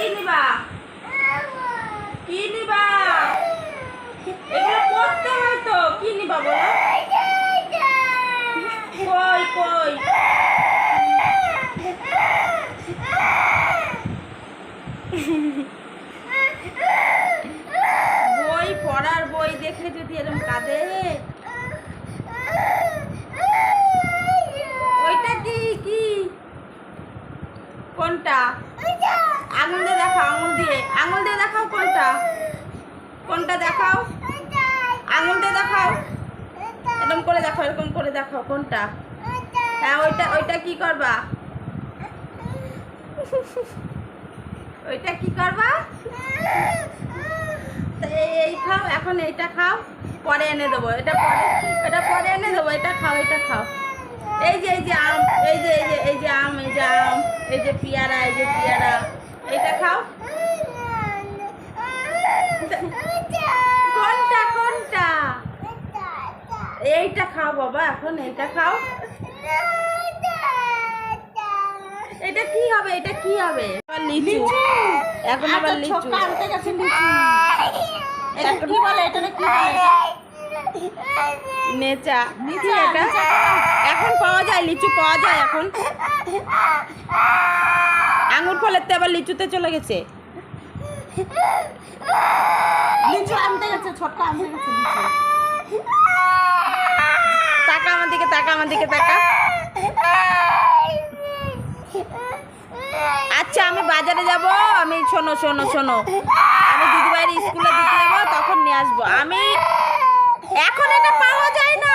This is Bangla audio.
কি নিবা কি হয় তো কি নিবা বলো? কই বই পড়ার বই দেখে যদি এরকম কাঁদে ওইটা কি কি কোনটা আঙুল দিয়ে দেখাও আঙুল দিয়ে। আঙুল দিয়ে দেখাও কোনটা? কোনটা দেখাও? আঙুল দিয়ে দেখাও। এরকম করে দেখাও এরকম করে দেখাও কোনটা? হ্যাঁ ওইটা ওইটা কি করবা? ওইটা কি করবা? এই খাও এখন এইটা খাও পরে এনে দেবো। এটা পরে এটা পরে এনে দেবো এটা খাও এটা খাও এই যে এই যে আম এই যে আম এই যে পিয়ারা এই যে পিয়ারা। এটা খাও। কোনটা কোনটা? এইটা খাও বাবা এখন এইটা খাও। এটা কি হবে এটা কি হবে? লিচু। এখন আবার লিচু। আনতে গেছে লিচু। এটা কি বলে এটা কি বলে? নেচা কি এটা। এখন পাওয়া যায় লিচু পাওয়া যায় এখন। আঙুর ফলের তো আবার লিচুতে চলে গেছে। লিচু আনতে গেছে ছোট্ট আনতে গেছে লিচু। টাকা আমার দিকে টাকা আমার দিকে টাকা আচ্ছা আমি বাজারে যাব। আমি শোনো শোনো শোনো। আমি দিদিভাইয়ের স্কুলে দিতে যাব তখন নিয়ে আসব। আমি এখন এটা পাওয়া যায় না।